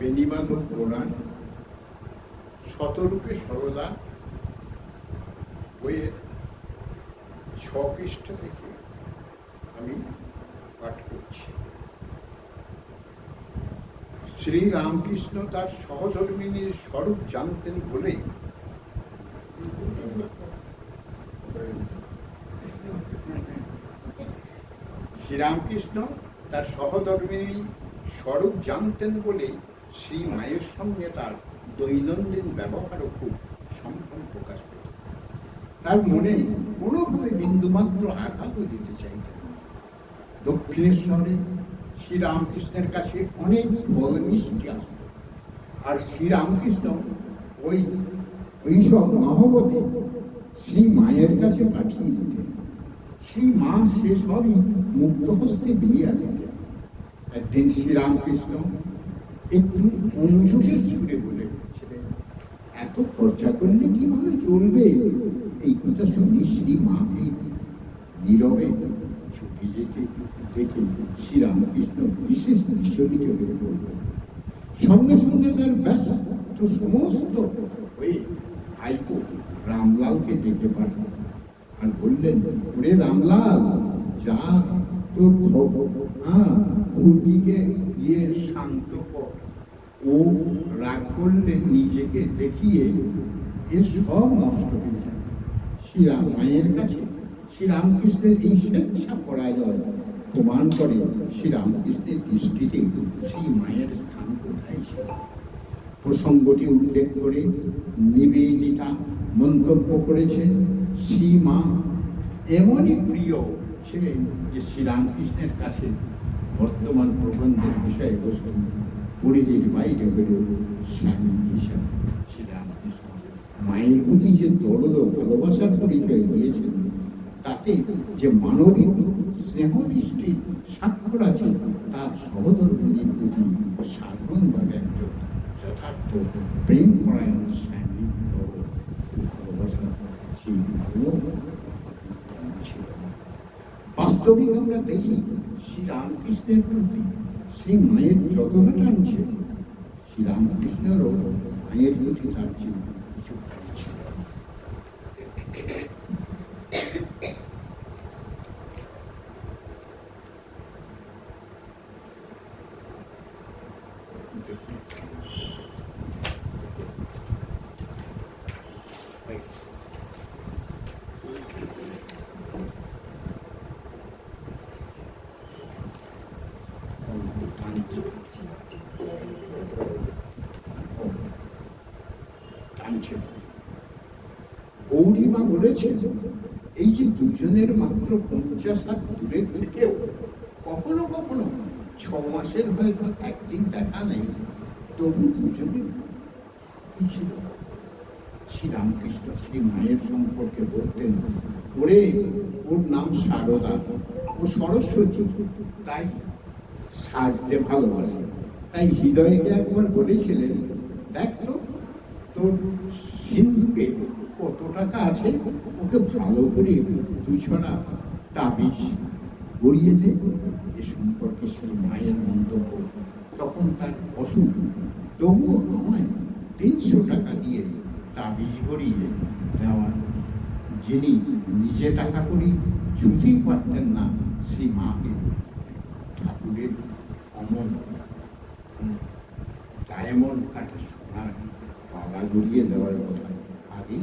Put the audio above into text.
বেণীমাধব পুরাণ, শতরূপে সরলা বইয়ের ছ পৃষ্ঠ থেকে আমি পাঠ করছি। শ্রী রামকৃষ্ণ তার সহধর্মিনীর স্বরূপ জানতেন বলেই শ্রীরামকৃষ্ণ তার সহধর্মিনী স্বরূপ জানতেন বলে শ্রী মায়ের সঙ্গে তার দৈনন্দিন ব্যবহারও খুব সম্ভব প্রকাশ পেত তার মনে কোনোভাবে বিন্দুমাত্র আঘাতও দিতে চাইতেন। দক্ষিণেশ্বরে শ্রীরামকৃষ্ণের কাছে অনেক ফল মিষ্টি আসত, আর শ্রীরামকৃষ্ণ ওই ওইসব মহবতে শ্রী মায়ের কাছে পাঠিয়ে দিতেন। সেই মা সেসবই মুক্ত হস্তে বিলিয়া দিতেন একদিন শ্রীরামকৃষ্ণ একটু অনুযোগের সুরে বলে উঠছিলেন এত খরচা করলে কীভাবে চলবে? এই কথা শুনি শ্রী মাকে নীরবে ছুটে যেতে, দেখে শ্রীরামকৃষ্ণ বিশেষ বিচলিত হয়ে পড়লেন সঙ্গে সঙ্গে তার ব্যস্ত সমস্ত হয়ে ভাইপো রামলালকে ডেকে পাঠান। আর বললেন, ওরে রামলাল, যা খবর হ্যাঁ খুঁটিকে গিয়ে শান্ত কর। ও রাগ করলে নিজেকে দেখিয়ে এ সব নষ্ট হয়ে যাবে শ্রীরাম মায়ের কাছে শ্রীরামকৃষ্ণের এই স্বেচ্ছা পরাজয় প্রমাণ করে শ্রীরামকৃষ্ণের দৃষ্টিতে শ্রী মায়ের স্থান কোথায় ছিল। প্রসঙ্গটি উল্লেখ করে নিবেদিতা মন্তব্য করেছেন শ্রী মা এমনই প্রিয় ছিলেন যে শ্রীরামকৃষ্ণের কাছে বর্তমান প্রবন্ধের বিষয়বস্তু পরিধির বাইরে হল স্বামী হিসাবে শ্রীরামকৃষ্ণ মায়ের প্রতি যে দরদ ভালোবাসার পরিচয় দিয়েছেন, তাতে যে মানবিক স্নেহ দৃষ্টির স্বাক্ষর আছে তার সহধর্মীর প্রতি সাধারণভাবে একজন যথার্থ প্রেম পরায়ণ স্বামী ভালোবাসা সেই ভালো ছিল না। বাস্তবিক আমরা দেখি শ্রী রামকৃষ্ণের প্রতি শ্রী মায়ের যতটা টানছে শ্রী রামকৃষ্ণেরও মায়ের প্রতি টানছে কিছু টান ছিল গৌরীমা বলেছেন, এই যে দুজনের মাত্র পঞ্চাশ হাত দূরের থেকেও কখনো কখনো ছ মাসের হয়তো একদিন দেখা নেই, তবু দুজনে ছিল? শ্রীরামকৃষ্ণ শ্রী মায়ের সম্পর্কে বলতেন, ওরে, ওর নাম সারদা ও সরস্বতী, তাই সাজতে ভালোবাসে। তাই হৃদয়কে একবার বলেছিলেন, দেখ তো তোর সিন্ধুকে কত টাকা আছে? ওকে ভালো করে দুছড়া তাবিজ গড়িয়ে দে। এ সম্পর্কে সেই মায়ের মন্তব্য। তখন তার অসুখ। তবুও নয়, তিনশো টাকা দিয়ে তাবিজ গড়িয়ে দেওয়ার যিনি নিজে টাকা করি ছুতেই পারতেন না সেই মাকে। ঠাকুরের অমন ডায়মন্ড কাঠে সোনার। a Gurien de Barbotra. Aquí